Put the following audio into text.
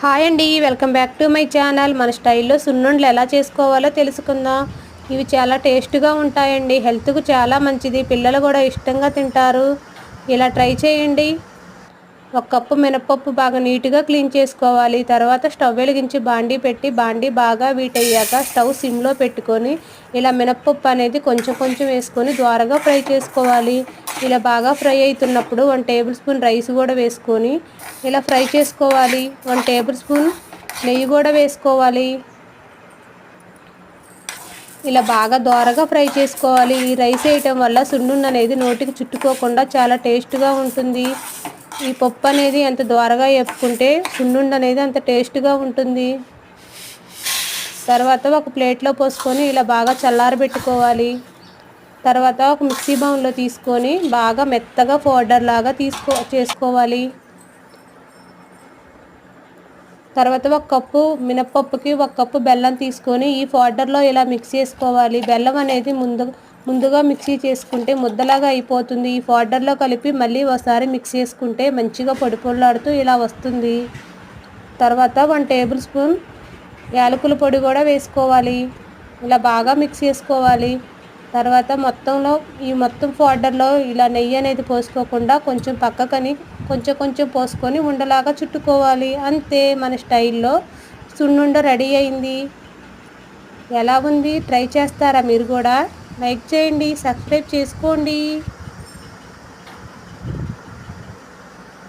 Hi అండి welcome back to my channel. మన స్టైల్లో సున్నుండలు ఎలా చేసుకోవాలో తెలుసుకుందాం. ఇవి చాలా టేస్ట్గా ఉంటాయండి. హెల్త్కు చాలా మంచిది. పిల్లలు కూడా ఇష్టంగా తింటారు. ఇలా ట్రై చేయండి. ఒక కప్పు మినపప్పు బాగా నీట్గా క్లీన్ చేసుకోవాలి. తర్వాత స్టవ్ వెలిగించి బాండీ పెట్టి బాండీ బాగా వీట్ అయ్యాక స్టవ్ సిమ్లో పెట్టుకొని ఇలా మినపప్పు అనేది కొంచెం కొంచెం వేసుకొని ద్వారగా ఫ్రై చేసుకోవాలి. ఇలా బాగా ఫ్రై అవుతున్నప్పుడు వన్ టేబుల్ స్పూన్ రైస్ కూడా వేసుకొని ఇలా ఫ్రై చేసుకోవాలి. వన్ టేబుల్ స్పూన్ నెయ్యి కూడా వేసుకోవాలి. ఇలా బాగా దోరగా ఫ్రై చేసుకోవాలి. ఈ రైస్ వేయటం వల్ల సున్నుండ అనేది నోటికి చుట్టుకోకుండా చాలా టేస్ట్గా ఉంటుంది. ఈ పప్పు అనేది ఎంత ద్వారగా వేపుకుంటే సున్నుండ అనేది అంత టేస్ట్గా ఉంటుంది. తర్వాత ఒక ప్లేట్లో పోసుకొని ఇలా బాగా చల్లారబెట్టుకోవాలి. తర్వాత ఒక మిక్సీ బౌన్లో తీసుకొని బాగా మెత్తగా పౌడర్ లాగా తీసుకో చేసుకోవాలి. తర్వాత ఒక కప్పు మినప్పప్పుకి ఒక కప్పు బెల్లం తీసుకొని ఈ పౌడర్లో ఇలా మిక్స్ చేసుకోవాలి. బెల్లం అనేది ముందు ముందుగా మిక్సీ చేసుకుంటే ముద్దలాగా అయిపోతుంది. ఈ పౌడర్లో కలిపి మళ్ళీ ఒకసారి మిక్స్ చేసుకుంటే మంచిగా పొడి పొడిలాడుతూ ఇలా వస్తుంది. తర్వాత వన్ టేబుల్ స్పూన్ యాలకుల పొడి కూడా వేసుకోవాలి. ఇలా బాగా మిక్స్ చేసుకోవాలి. తర్వాత మొత్తంలో ఈ మొత్తం పౌడర్లో ఇలా నెయ్యి అనేది పోసుకోకుండా కొంచెం పక్కకని కొంచెం కొంచెం పోసుకొని ఉండలాగా చుట్టుకోవాలి. అంతే మన స్టైల్లో సున్నుండ రెడీ అయింది. ఎలా ఉంది? ట్రై చేస్తారా మీరు కూడా? లైక్ చేయండి సబ్స్క్రైబ్ చేసుకోండి.